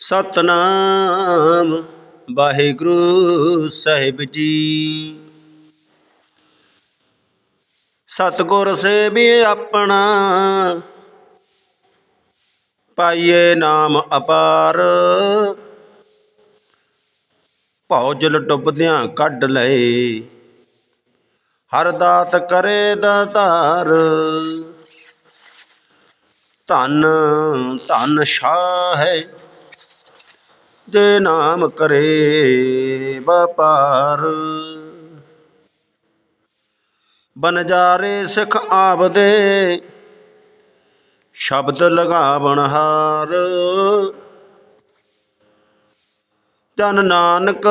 ਸਤਨਾਮ ਵਾਹਿਗੁਰੂ ਸਾਹਿਬ ਜੀ। ਸਤਗੁਰ ਸੇਵੀ ਆਪਣਾ, ਪਾਈਏ ਨਾਮ ਅਪਾਰ। ਭਉ ਜਲ ਡੁੱਬਦਿਆਂ ਕੱਢ ਲਏ, ਹਰ ਦਾਤ ਕਰੇ ਦਾਤਾਰ ਧਨ ਧਨ ਸ਼ਾਹ ਹੈ ਜੇ ਨਾਮ ਕਰੇ ਵਪਾਰ। ਬਨਜਾਰੇ ਸਿਖ ਆਵਦੇ ਸ਼ਬਦ ਲਗਾਵਣ ਹਾਰ। ਜਨ ਨਾਨਕ,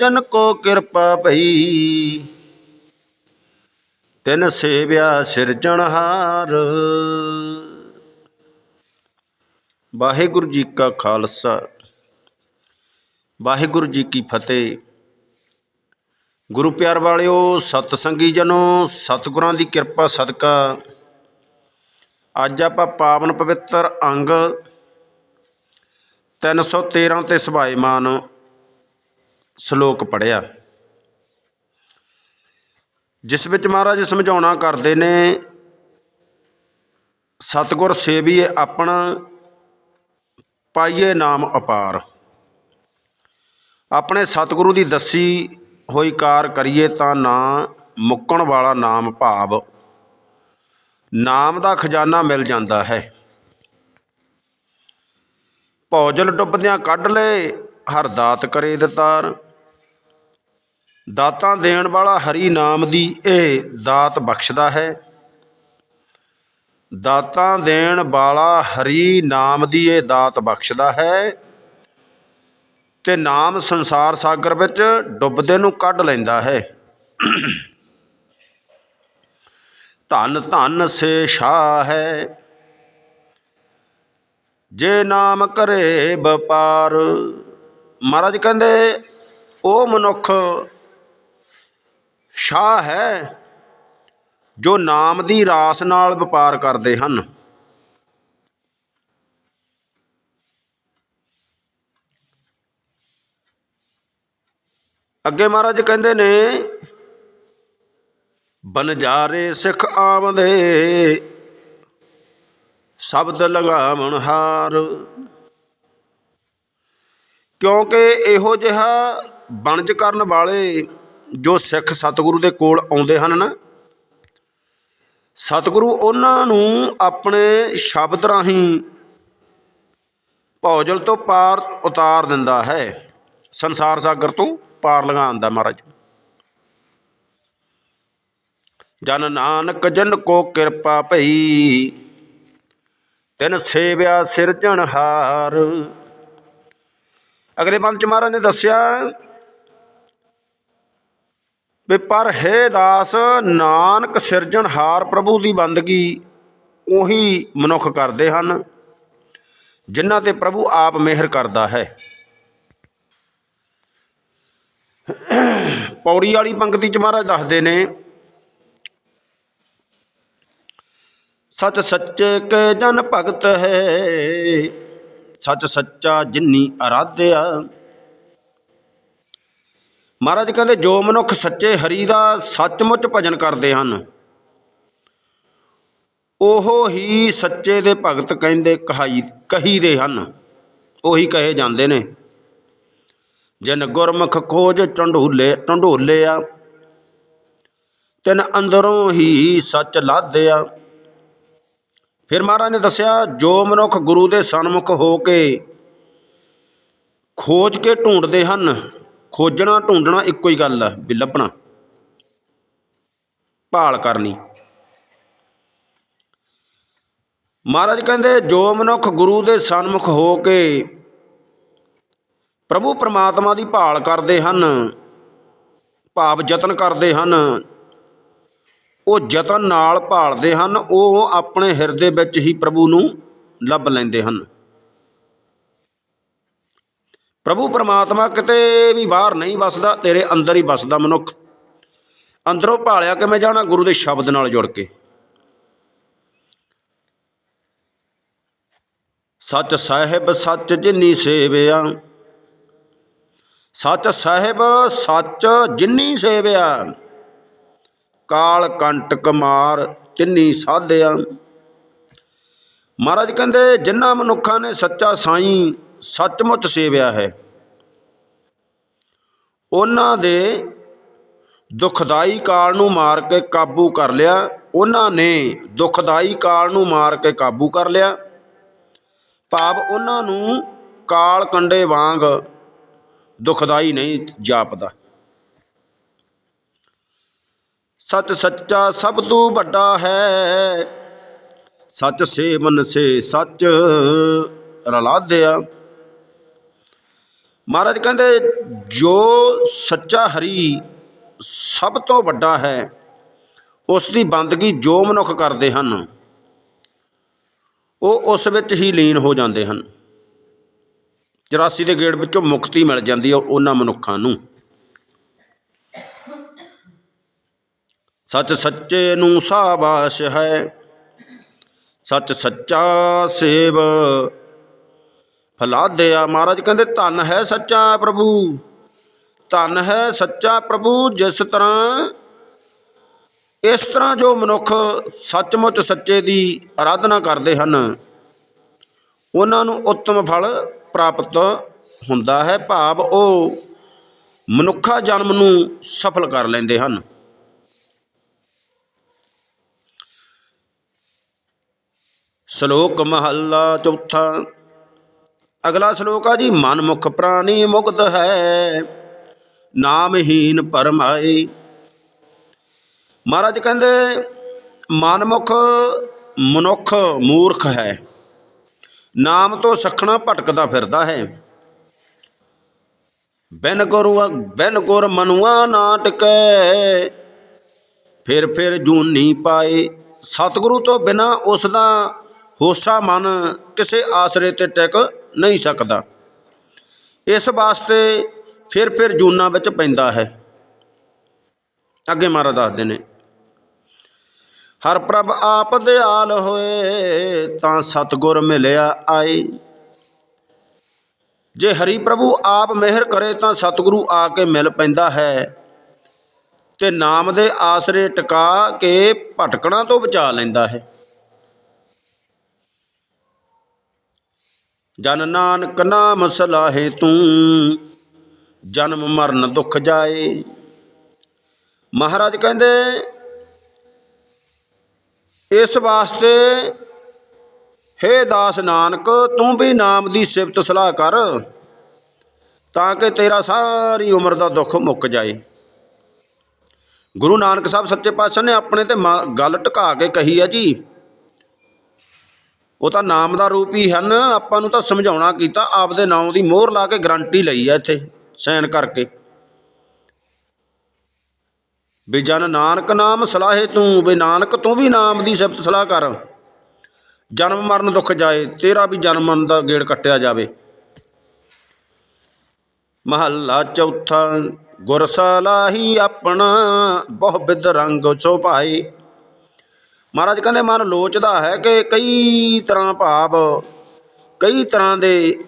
ਜਨ ਕੋ ਕਿਰਪਾ ਭਈ। ਤਿਨ ਸੇਵਿਆ ਸਿਰਜਣਹਾਰ ਵਾਹਿਗੁਰੂ ਜੀ ਕਾ ਖਾਲਸਾ। ਵਾਹਿਗੁਰੂ ਜੀ ਕੀ ਫਤਿਹ। ਗੁਰੂ ਪਿਆਰ ਵਾਲਿਓ ਸਤ ਸੰਗੀ ਜਨੋ, ਸਤਿਗੁਰਾਂ ਦੀ ਕਿਰਪਾ, ਸਦਕਾ। ਅੱਜ ਆਪਾਂ ਪਾਵਨ ਪਵਿੱਤਰ ਅੰਗ 313 ਤੇ ਸਭਾਇਮਾਨ ਸ਼ਲੋਕ ਪੜਿਆ ਜਿਸ ਵਿੱਚ ਮਹਾਰਾਜ ਸਮਝਾਉਣਾ ਕਰਦੇ ਨੇ, ਸਤਿਗੁਰ ਸੇਵੀਏ ਆਪਣਾ, ਪਾਈਏ ਨਾਮ ਅਪਾਰ। ਆਪਣੇ ਸਤਿਗੁਰੂ ਦੀ ਦੱਸੀ ਹੋਈ ਕਾਰ ਕਰੀਏ ਤਾਂ ਨਾ ਮੁੱਕਣ ਵਾਲਾ ਨਾਮ ਭਾਵ। ਨਾਮ ਦਾ ਖਜ਼ਾਨਾ ਮਿਲ ਜਾਂਦਾ ਹੈ। ਭੌਜਲ ਡੁੱਬਦਿਆਂ ਕੱਢ ਲਏ ਹਰ ਦਾਤ ਕਰੇ ਦਤਾਰ। ਦਾਤਾਂ ਦੇਣ ਵਾਲਾ ਹਰੀ ਨਾਮ ਦੀ ਇਹ ਦਾਤ ਬਖਸ਼ਦਾ ਹੈ। ਦਾਤਾਂ ਦੇਣ ਵਾਲਾ ਹਰੀ ਨਾਮ ਦੀ ਇਹ ਦਾਤ ਬਖਸ਼ਦਾ ਹੈ। ਅਤੇ ਨਾਮ ਸੰਸਾਰ ਸਾਗਰ ਵਿੱਚ ਡੁੱਬਦੇ ਨੂੰ ਕੱਢ ਲੈਂਦਾ ਹੈ। ਧਨ ਧਨ ਸੇ ਸ਼ਾਹ ਹੈ। ਜੇ ਨਾਮ ਕਰੇ ਵਪਾਰ। ਮਹਾਰਾਜ ਕਹਿੰਦੇ, ਉਹ ਮਨੁੱਖ ਸ਼ਾਹ ਹੈ ਜੋ ਨਾਮ ਦੀ ਰਾਸ ਨਾਲ ਵਪਾਰ ਕਰਦੇ ਹਨ। ਅੱਗੇ ਮਹਾਰਾਜ ਕਹਿੰਦੇ ਨੇ ਬਨਜਾਰੇ ਸਿੱਖ ਆਵਦੇ, ਸ਼ਬਦ ਲਗਾਵਣ ਹਾਰ। ਕਿਉਂਕਿ ਇਹੋ ਜਿਹਾ ਬਣਜ ਕਰਨ ਵਾਲੇ ਜੋ ਸਿੱਖ ਸਤਿਗੁਰੂ ਦੇ ਕੋਲ ਆਉਂਦੇ ਹਨ ਨਾ, ਸਤਿਗੁਰੂ ਉਹਨਾਂ ਨੂੰ ਆਪਣੇ ਸ਼ਬਦ ਰਾਹੀਂ ਭੌਜਲ ਤੋਂ ਪਾਰ ਉਤਾਰ ਦਿੰਦਾ ਹੈ ਸੰਸਾਰ ਸਾਗਰ ਤੋਂ। ਪਾਰ ਲੰਘਾਉਂਦਾ ਮਹਾਰਾਜ। ਜਨ ਨਾਨਕ ਜਨ ਕੋ ਕਿਰਪਾ ਭਈ, ਤਿਨ ਸੇਵਿਆ ਸਿਰਜਣਹਾਰ ਅਗਲੇ ਬੰਦ ਚ ਮਹਾਰਾਜ ਨੇ ਦੱਸਿਆ, ਵੀ ਪਰ ਹੈ ਦਾਸ, ਨਾਨਕ ਸਿਰਜਣਹਾਰ ਪ੍ਰਭੂ ਦੀ ਬੰਦਗੀ ਉਹੀ ਮਨੁੱਖ ਕਰਦੇ ਹਨ, ਜਿਨ੍ਹਾਂ ਤੇ ਪ੍ਰਭੂ ਆਪ ਮਿਹਰ ਕਰਦਾ ਹੈ। ਪੌੜੀ ਵਾਲੀ ਪੰਕਤੀ ਚ ਮਹਾਰਾਜ ਦੱਸਦੇ ਨੇ, ਸਚ ਸੱਚੇ ਕੇ ਜਨ ਭਗਤ ਹੈ, ਸੱਚ ਸੱਚਾ ਜਿਨੀ ਅਰਾਧਿਆ। ਮਹਾਰਾਜ ਕਹਿੰਦੇ, ਜੋ ਮਨੁੱਖ ਸੱਚੇ ਹਰੀ ਦਾ ਸੱਚਮੁੱਚ ਭਜਨ ਕਰਦੇ ਹਨ, ਉਹ ਹੀ ਸੱਚੇ ਦੇ ਭਗਤ ਕਹਿੰਦੇ ਕਹਾਈ ਕਹੀਦੇ ਹਨ, ਉਹੀ ਕਹੇ ਜਾਂਦੇ ਨੇ। ਜਿਨ ਗੁਰਮੁਖ ਖੋਜ ਟੰਡੂਲੇ ਟੰਡੋਲੇ ਆ, ਤਿਨ ਅੰਦਰੋਂ ਹੀ ਸੱਚ ਲਾਦਿਆ ਫਿਰ ਮਹਾਰਾਜ ਨੇ ਦੱਸਿਆ, ਜੋ ਮਨੁੱਖ ਗੁਰੂ ਦੇ ਸਨਮੁਖ ਹੋ ਕੇ ਖੋਜ ਕੇ ਢੂੰਡਦੇ ਹਨ, ਖੋਜਣਾ ਢੂੰਡਣਾ ਇੱਕੋ ਹੀ ਗੱਲ ਆ, ਵੀ ਲੱਭਣਾ, ਭਾਲ ਕਰਨੀ। ਮਹਾਰਾਜ ਕਹਿੰਦੇ, ਜੋ ਮਨੁੱਖ ਗੁਰੂ ਦੇ ਸਨਮੁਖ ਹੋ ਕੇ ਪ੍ਰਭੂ ਪਰਮਾਤਮਾ ਦੀ ਭਾਲ ਕਰਦੇ ਹਨ ਭਾਵ ਯਤਨ ਕਰਦੇ ਹਨ। ਉਹ ਯਤਨ ਨਾਲ ਭਾਲਦੇ ਹਨ, ਉਹ ਆਪਣੇ ਹਿਰਦੇ ਵਿੱਚ ਹੀ ਪ੍ਰਭੂ ਨੂੰ ਲੱਭ ਲੈਂਦੇ ਹਨ। ਪ੍ਰਭੂ ਪਰਮਾਤਮਾ ਕਿਤੇ ਵੀ ਬਾਹਰ ਨਹੀਂ ਵਸਦਾ, ਤੇਰੇ ਅੰਦਰ ਹੀ ਵਸਦਾ ਮਨੁੱਖ। ਅੰਦਰੋਂ ਭਾਲਿਆ ਕਿਵੇਂ ਜਾਣਾ, ਗੁਰੂ ਦੇ ਸ਼ਬਦ ਨਾਲ ਜੁੜ ਕੇ। ਸੱਚ ਸਾਹਿਬ ਸੱਚ ਜਿਨੀ ਸੇਵਿਆ ਸੱਚ ਸਾਹਿਬ, ਸੱਚ ਜਿੰਨੀ ਸੇਵਿਆ। ਕਾਲ ਕੰਟਕ ਮਾਰ ਤਿੰਨੀ ਸਾਧਿਆ। ਮਹਾਰਾਜ ਕਹਿੰਦੇ ਜਿਨ੍ਹਾਂ ਮਨੁੱਖਾਂ ਨੇ ਸੱਚਾ ਸਾਈਂ, ਸੱਚਮੁੱਚ ਸੇਵਿਆ ਹੈ। ਉਹਨਾਂ ਦੇ ਦੁਖਦਾਈ ਕਾਲ ਨੂੰ ਮਾਰ ਕੇ ਕਾਬੂ ਕਰ ਲਿਆ। ਉਹਨਾਂ ਨੇ ਦੁਖਦਾਈ ਕਾਲ ਨੂੰ ਮਾਰ ਕੇ ਕਾਬੂ ਕਰ ਲਿਆ। ਭਾਵ ਉਹਨਾਂ ਨੂੰ ਕਾਲ ਕੰਡੇ ਵਾਂਗ ਦੁਖਦਾਈ ਨਹੀਂ, ਜਾਪਦਾ। ਸੱਚ ਸੱਚਾ ਸਭ ਤੋਂ ਵੱਡਾ ਹੈ। ਸੱਚ ਸੇ ਮਨ ਸੇ ਸੱਚ ਰਲਾਦਿਆ। ਮਹਾਰਾਜ ਕਹਿੰਦੇ, ਜੋ ਸੱਚਾ ਹਰੀ ਸਭ ਤੋਂ ਵੱਡਾ ਹੈ, ਉਸ ਦੀ ਬੰਦਗੀ ਜੋ ਮਨੁੱਖ ਕਰਦੇ ਹਨ, ਉਹ ਉਸ ਵਿੱਚ ਹੀ ਲੀਨ ਹੋ ਜਾਂਦੇ ਹਨ। 84 ਦੇ ਗੇੜ ਵਿੱਚੋਂ ਮੁਕਤੀ ਮਿਲ ਜਾਂਦੀ ਹੈ ਉਹਨਾਂ ਮਨੁੱਖਾਂ ਨੂੰ। ਸੱਚ ਸੱਚੇ ਨੂੰ ਸਾਬਾਸ਼ ਹੈ, ਸੱਚ ਸੱਚਾ ਸੇਵ। ਫਲਾਦਿਆ ਮਹਾਰਾਜ ਕਹਿੰਦੇ, ਧੰਨ ਹੈ ਸੱਚਾ ਪ੍ਰਭੂ, ਧਨ ਹੈ ਸੱਚਾ ਪ੍ਰਭੂ ਜਿਸ ਤਰ੍ਹਾਂ, ਇਸ ਤਰ੍ਹਾਂ ਜੋ ਮਨੁੱਖ ਸੱਚਮੁੱਚ ਸੱਚੇ ਦੀ ਆਰਾਧਨਾ ਕਰਦੇ ਹਨ, ਉਹਨਾਂ ਨੂੰ ਉੱਤਮ ਫਲ ਪ੍ਰਾਪਤ ਹੁੰਦਾ ਹੈ, ਭਾਵ ਉਹ ਮਨੁੱਖਾ ਜਨਮ ਨੂੰ ਸਫਲ ਕਰ ਲੈਂਦੇ ਹਨ। ਸ਼ਲੋਕ ਮਹੱਲਾ ਚੌਥਾ। ਅਗਲਾ ਸ਼ਲੋਕ ਆ ਜੀ ਮਨ ਮੁਖ ਪ੍ਰਾਣੀ ਮੁਕਤ ਹੈ, ਨਾਮਹੀਨ ਪਰਮਾਈ ਮਹਾਰਾਜ ਕਹਿੰਦੇ, ਮਨਮੁਖ ਮਨੁੱਖ ਮੂਰਖ ਹੈ। ਨਾਮ ਤੋਂ ਸਖਣਾ ਭਟਕਦਾ ਫਿਰਦਾ ਹੈ। ਬਿਨ ਗੁਰੂ ਬਿਨ ਗੁਰ ਮਨੁਆ ਨਾ ਟਿਕੈ। ਫਿਰ ਫਿਰ ਜੂਨੀ ਪਾਏ। ਸਤਿਗੁਰੂ ਤੋਂ ਬਿਨਾ ਉਸ ਦਾ ਹੋਸਾ ਮਨ ਕਿਸੇ ਆਸਰੇ ਤੇ ਟਿਕ ਨਹੀਂ ਸਕਦਾ। ਇਸ ਵਾਸਤੇ ਫਿਰ ਫਿਰ ਜੂਨਾਂ ਵਿੱਚ ਪੈਂਦਾ ਹੈ। ਅੱਗੇ ਮਹਾਰਾਜ ਦੱਸਦੇ ਨੇ ਹਰ ਪ੍ਰਭ ਆਪ ਦਿਆਲ ਹੋਏ, ਤਾਂ ਸਤਗੁਰ ਮਿਲਿਆ ਆਏ ਜੇ ਹਰੀ ਪ੍ਰਭੂ ਆਪ ਮਿਹਰ ਕਰੇ, ਤਾਂ ਸਤਿਗੁਰੂ ਆ ਕੇ ਮਿਲ ਪੈਂਦਾ ਹੈ। ਤੇ ਨਾਮ ਦੇ ਆਸਰੇ ਟਿਕਾ ਕੇ ਭਟਕਣਾ ਤੋਂ ਬਚਾ ਲੈਂਦਾ ਹੈ। ਜਨ ਨਾਨਕ ਨਾਮ ਸਲਾਹੇ ਤੂੰ, ਜਨਮ ਮਰਨ ਦੁੱਖ ਜਾਏ। ਮਹਾਰਾਜ ਕਹਿੰਦੇ ਇਸ ਵਾਸਤੇ ਹੇ ਦਾਸ ਨਾਨਕ, ਤੂੰ ਵੀ ਨਾਮ ਦੀ ਸਿਫਤ ਸਲਾਹ ਕਰ, ਤਾਂ ਕਿ ਤੇਰਾ ਸਾਰੀ ਉਮਰ ਦਾ ਦੁੱਖ ਮੁੱਕ ਜਾਏ। ਗੁਰੂ ਨਾਨਕ ਸਾਹਿਬ ਸੱਚੇ ਪਾਤਸ਼ਾਹ ਨੇ ਆਪਣੇ ਤੇ ਮ- ਗੱਲ ਟਿਕਾ ਕੇ ਕਹੀ ਹੈ ਜੀ, ਉਹ ਤਾਂ ਨਾਮ ਦਾ ਰੂਪ ਹੀ ਹਨ, ਆਪਾਂ ਨੂੰ ਤਾਂ ਸਮਝਾਉਣਾ ਕੀਤਾ, ਆਪਦੇ ਨਾਮ ਦੀ ਮੋਹਰ ਲਾ ਕੇ ਗਰੰਟੀ ਲਈ ਹੈ ਇੱਥੇ ਸਾਈਨ ਕਰਕੇ। ਵੀ ਜਨ ਨਾਨਕ ਨਾਮ ਸਲਾਹੇ ਤੂੰ, ਵੀ ਨਾਨਕ ਤੂੰ ਵੀ ਨਾਮ ਦੀ ਸਿਫਤ ਸਲਾਹ ਕਰ। ਜਨਮ ਮਰਨ ਦੁੱਖ ਜਾਏ, ਤੇਰਾ ਵੀ ਜਨਮ ਮਰਨ ਦਾ ਗੇੜ ਕੱਟਿਆ ਜਾਵੇ। ਮਹੱਲਾ ਚੌਥਾ ਗੁਰ ਸਲਾਹੀ ਆਪਣਾ ਬਹੁ ਬਿਦ ਰੰਗ ਸੁਭਾਈ ਮਹਾਰਾਜ ਕਹਿੰਦੇ, ਮਨ ਲੋਚਦਾ ਹੈ ਕਿ ਕਈ ਤਰ੍ਹਾਂ ਭਾਵ, ਕਈ ਤਰ੍ਹਾਂ ਦੇ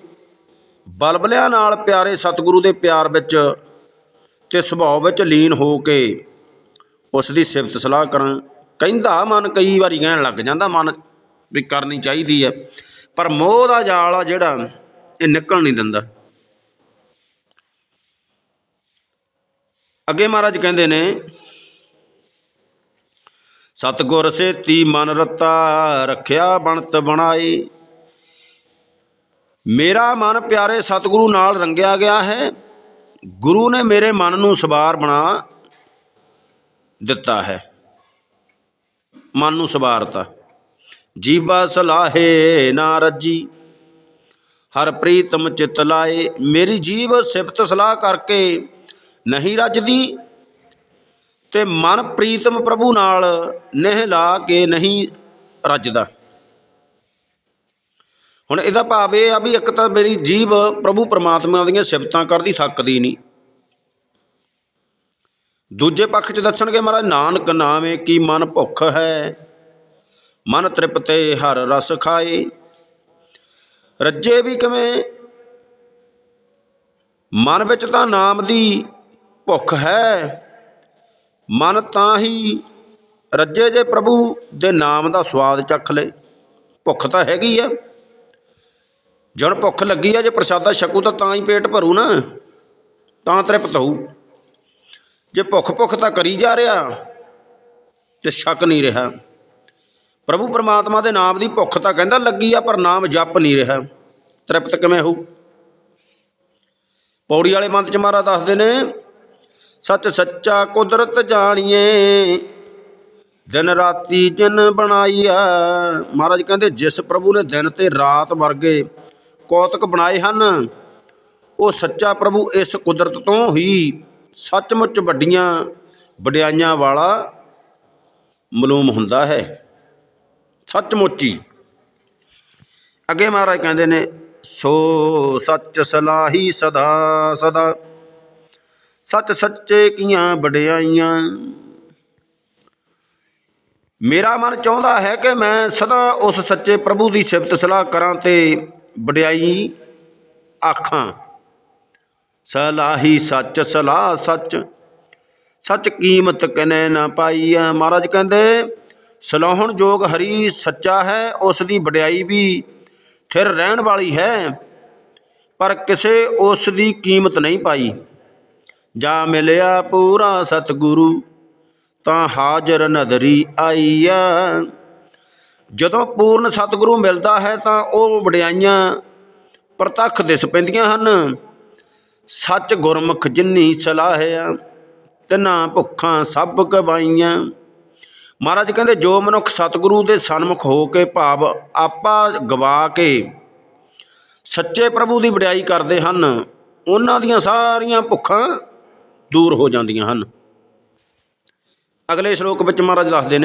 ਬਲਬਲਿਆਂ ਨਾਲ ਪਿਆਰੇ ਸਤਿਗੁਰੂ ਦੇ ਪਿਆਰ ਵਿੱਚ ਤੇ ਸੁਭਾਅ ਵਿੱਚ ਲੀਨ ਹੋ ਕੇ ਉਸ ਦੀ ਸਿਫਤ ਸਲਾਹ ਕਰਾਂ। ਕਹਿੰਦਾ, ਮਨ ਕਈ ਵਾਰੀ ਕਹਿਣ ਲੱਗ ਜਾਂਦਾ, ਮਨ ਵੀ ਕਰਨੀ ਚਾਹੀਦੀ ਹੈ ਪਰ ਮੋਹ ਦਾ ਜਾਲ ਆ ਜਿਹੜਾ, ਇਹ ਨਿਕਲ ਨਹੀਂ ਦਿੰਦਾ। ਅੱਗੇ ਮਹਾਰਾਜ ਕਹਿੰਦੇ ਨੇ, ਸਤਗੁਰ ਸੇਤੀ ਮਨ ਰਤਾ ਰੱਖਿਆ, ਬਣਤ ਬਣਾਈ। ਮੇਰਾ ਮਨ ਪਿਆਰੇ ਸਤਿਗੁਰੂ ਨਾਲ ਰੰਗਿਆ ਗਿਆ ਹੈ। ਗੁਰੂ ਨੇ ਮੇਰੇ ਮਨ ਨੂੰ ਸਵਾਰ ਬਣਾ ਦਿੱਤਾ ਹੈ। ਮਨ ਨੂੰ ਸਵਾਰਤਾ। ਜੀਵਾ ਸਲਾਹੇ ਨਾ ਰੱਜੀ। ਹਰ ਪ੍ਰੀਤਮ ਚਿਤ ਲਾਏ। ਮੇਰੀ ਜੀਵ ਸਿਫਤ ਸਲਾਹ ਕਰਕੇ ਨਹੀਂ ਰੱਜਦੀ। ਤੇ ਮਨ ਪ੍ਰੀਤਮ ਪ੍ਰਭੂ ਨਾਲ ਨਹਿ ਲਾ ਕੇ ਨਹੀਂ ਰੱਜਦਾ। ਹੁਣ ਇਹਦਾ ਭਾਵ ਇਹ ਆ ਵੀ ਇੱਕ ਤਾਂ ਮੇਰੀ ਜੀਵ ਪ੍ਰਭੂ ਪਰਮਾਤਮਾ ਦੀਆਂ ਸਿਫਤਾਂ ਕਰਦੀ, ਥੱਕਦੀ ਨਹੀਂ। ਦੂਜੇ ਪੱਖ 'ਚ ਦੱਸਣਗੇ ਮਹਾਰਾਜ, ਨਾਨਕ ਨਾਮੇ ਕੀ ਮਨ ਭੁੱਖ ਹੈ? ਮਨ ਤ੍ਰਿਪਤੇ ਹਰ ਰਸ ਖਾਏ। ਰੱਜੇ ਵੀ ਕਿਵੇਂ? ਮਨ ਵਿੱਚ ਤਾਂ ਨਾਮ ਦੀ ਭੁੱਖ ਹੈ। ਮਨ ਤਾਂ ਹੀ ਰੱਜੇ ਜੇ ਪ੍ਰਭੂ ਦੇ ਨਾਮ ਦਾ ਸਵਾਦ ਚੱਖ ਲੈ। ਭੁੱਖ ਤਾਂ ਹੈਗੀ ਆ। ਜਣ ਭੁੱਖ ਲੱਗੀ ਆ, ਜੇ ਪ੍ਰਸ਼ਾਦਾ ਛਕੂ ਤਾਂ ਤਾਂ ਹੀ ਪੇਟ ਭਰੂ ਨਾ। ਤਾਂ ਤ੍ਰਿਪਤ ਹੋਊ। ਜੇ ਭੁੱਖ ਭੁੱਖ ਤਾਂ ਕਰੀ ਜਾ ਰਿਹਾ, ਤੇ ਸ਼ੱਕ ਨਹੀਂ ਰਿਹਾ। ਪ੍ਰਭੂ ਪਰਮਾਤਮਾ ਦੇ ਨਾਮ ਦੀ ਭੁੱਖ ਤਾਂ ਕਹਿੰਦਾ ਲੱਗੀ ਆ, ਪਰ ਨਾਮ ਜਪ ਨਹੀਂ ਰਿਹਾ। ਤ੍ਰਿਪਤ ਕਿਵੇਂ ਹੋਊ? ਪੌੜੀ ਵਾਲੇ ਮੰਤ ਚ ਮਹਾਰਾਜ ਦੱਸਦੇ ਨੇ, ਸੱਚ ਸੱਚਾ ਕੁਦਰਤ ਜਾਣੀਏ, ਦਿਨ ਰਾਤੀ ਜਿਨ ਬਣਾਈਆ ਮਹਾਰਾਜ ਕਹਿੰਦੇ, ਜਿਸ ਪ੍ਰਭੂ ਨੇ ਦਿਨ ਤੇ ਰਾਤ ਵਰਗੇ ਕੌਤਕ ਬਣਾਏ ਹਨ, ਉਹ ਸੱਚਾ ਪ੍ਰਭੂ ਇਸ ਕੁਦਰਤ ਤੋਂ ਹੀ ਸੱਚਮੁੱਚ ਵੱਡੀਆਂ ਵਡਿਆਈਆਂ ਵਾਲਾ ਮਾਲੂਮ ਹੁੰਦਾ ਹੈ। ਸੱਚਮੁੱਚ। ਹੀ ਅੱਗੇ ਮਹਾਰਾਜ ਕਹਿੰਦੇ ਨੇ, ਸੋ ਸੱਚ ਸਲਾਹੀ ਸਦਾ ਸਦਾ, ਸੱਚ ਸੱਚੇ ਕੀਆਂ ਵਡਿਆਈਆਂ। ਮੇਰਾ ਮਨ ਚਾਹੁੰਦਾ ਹੈ ਕਿ ਮੈਂ ਸਦਾ ਉਸ ਸੱਚੇ ਪ੍ਰਭੂ ਦੀ ਸਿਫਤ ਸਲਾਹ ਕਰਾਂ ਤੇ ਵਡਿਆਈ ਆਖਾਂ। ਸਲਾਹੀ ਸੱਚ, ਸਲਾਹ ਸੱਚ। ਸੱਚ ਕੀਮਤ ਕਨੇ ਨਾ ਪਾਈ ਆ ਮਹਾਰਾਜ ਕਹਿੰਦੇ, ਸਲਾਹਣ ਜੋਗ ਹਰੀ ਸੱਚਾ ਹੈ ਉਸ ਦੀ ਵਡਿਆਈ ਵੀ ਥਿਰ ਰਹਿਣ ਵਾਲੀ ਹੈ। ਪਰ ਕਿਸੇ ਉਸ ਦੀ ਕੀਮਤ ਨਹੀਂ ਪਾਈ। ਜਾ ਮਿਲਿਆ ਪੂਰਾ ਸਤਿਗੁਰੂ, ਤਾਂ ਹਾਜ਼ਰ ਨਦਰੀ ਆਈਆ ਜਦੋਂ ਪੂਰਨ ਸਤਿਗੁਰੂ ਮਿਲਦਾ ਹੈ, ਤਾਂ ਉਹ ਵਡਿਆਈਆਂ ਪ੍ਰਤੱਖ ਦਿਸ ਪੈਂਦੀਆਂ ਹਨ। ਸੱਚ ਗੁਰਮੁਖ ਜਿਨੀ ਸਲਾਹਿਆ, ਤਿਨਾ ਭੁੱਖਾਂ ਸਭ ਕਵਾਈਆਂ ਮਹਾਰਾਜ ਕਹਿੰਦੇ, ਜੋ ਮਨੁੱਖ ਸਤਿਗੁਰੂ ਦੇ ਸਨਮੁਖ ਹੋ ਕੇ ਭਾਵ ਆਪਾ ਗਵਾ ਕੇ ਸੱਚੇ ਪ੍ਰਭੂ ਦੀ ਵਡਿਆਈ ਕਰਦੇ ਹਨ, ਉਹਨਾਂ ਦੀਆਂ ਸਾਰੀਆਂ ਭੁੱਖਾਂ ਦੂਰ ਹੋ ਜਾਂਦੀਆਂ ਹਨ। ਅਗਲੇ ਸ਼ਲੋਕ ਵਿੱਚ ਮਹਾਰਾਜ ਦੱਸਦੇ ਨੇ